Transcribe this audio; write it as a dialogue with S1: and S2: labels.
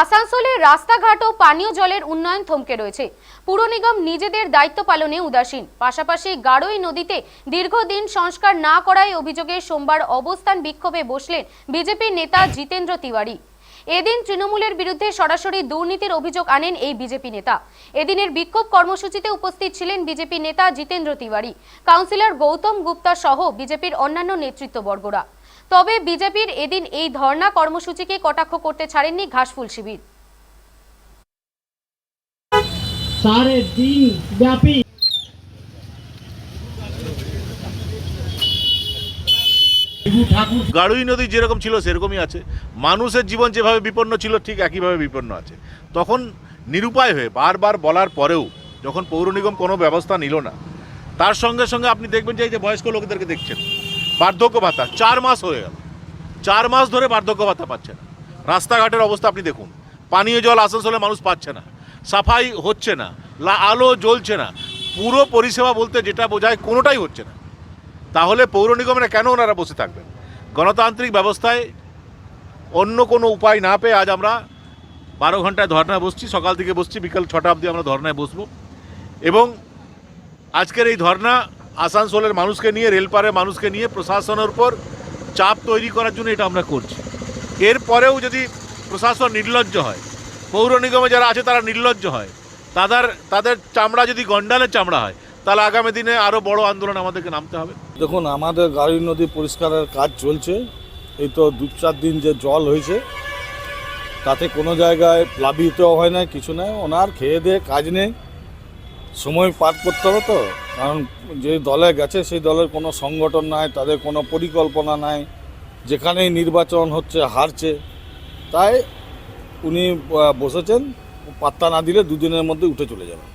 S1: আসানসোলের রাস্তাঘাট ও পানীয় জলের উন্নয়ন থমকে রয়েছে। পুর নিগম নিজেদের দায়িত্ব পালনে উদাসীন। পাশাপাশি গাড়োই নদীতে দীর্ঘদিন সংস্কার না করায় অভিযোগে সোমবার অবস্থান বিক্ষোভে বসলেন বিজেপি নেতা জিতেন্দ্র তিওয়ারি। এদিন তৃণমূলের বিরুদ্ধে সরাসরি দুর্নীতির অভিযোগ আনেন এই বিজেপি নেতা। এদিনের বিক্ষোভ কর্মসূচিতে উপস্থিত ছিলেন বিজেপি নেতা জিতেন্দ্র তিওয়ারি। কাউন্সিলর গৌতম গুপ্তা সহ বিজেপির অন্যান্য নেতৃত্ববর্গরা। তবে বিজেপির এদিন এই ধর্ণা কর্মসূচিকে কটাক্ষ করতে ছাড়েননি ঘাসফুল শিবির।
S2: গাড়ুই নদী যেরকম ছিল সেরকমই আছে। মানুষের জীবন যেভাবে বিপন্ন ছিল ঠিক একইভাবে বিপন্ন আছে। তখন নিরুপায় হয়ে বারবার বলার পরেও যখন পৌর নিগম কোনো ব্যবস্থা নিল না তার সঙ্গে সঙ্গে আপনি দেখবেন যে এই যে বয়স্ক লোকদেরকে দেখছেন বার্ধক্য ভাতা, চার মাস হয়ে গেল। চার মাস ধরে বার্ধক্য ভাতা পাচ্ছে না। রাস্তাঘাটের অবস্থা আপনি দেখুন। পানীয় জল আসানসোলে মানুষ পাচ্ছে না। সাফাই হচ্ছে না। আলো জ্বলছে না। পুরো পরিষেবা বলতে যেটা বোঝায় কোনোটাই হচ্ছে না। তাহলে পৌর নিগমেরা কেন ওনারা বসে থাকবেন? গণতান্ত্রিক ব্যবস্থায় অন্য কোনো উপায় না পেয়ে আজ আমরা বারো ঘন্টায় ধর্নায় বসছি, সকাল থেকে বসছি, বিকাল ছটা অবধি আমরা ধর্নায় বসবো। এবং আজকের এই ধর্না আসানসোলের মানুষকে নিয়ে রেলপারের মানুষকে নিয়ে প্রশাসনের উপর চাপ তৈরি করার জন্য এটা আমরা করছি। এরপরেও যদি প্রশাসন নির্লজ্জ হয়, পৌর নিগমে যারা আছে তারা নির্লজ্জ হয়, তাদের তাদের চামড়া যদি গন্ডালের চামড়া হয়, তাহলে আগামী দিনে আরও বড় আন্দোলন আমাদেরকে নামতে হবে।
S3: দেখুন, আমাদের গাড়ি নদী পরিষ্কারের কাজ চলছে, এই তো দু চার দিন যে জল হয়েছে, তাতে কোনো জায়গায় প্লাবিত হয় না কিছু নাই, ওনার খেয়ে দিয়ে কাজ নেই। সময় পার করতে হবে তো? কারণ যে দলে গেছে, সেই দলের কোনো সংগঠন নাই, তাদের কোনো পরিকল্পনা নাই, যেখানেই নির্বাচন হচ্ছে, হারছে। তাই উনি বসেছেন, পাত্তা না দিলে দুদিনের মধ্যে উঠে চলে যাবেন।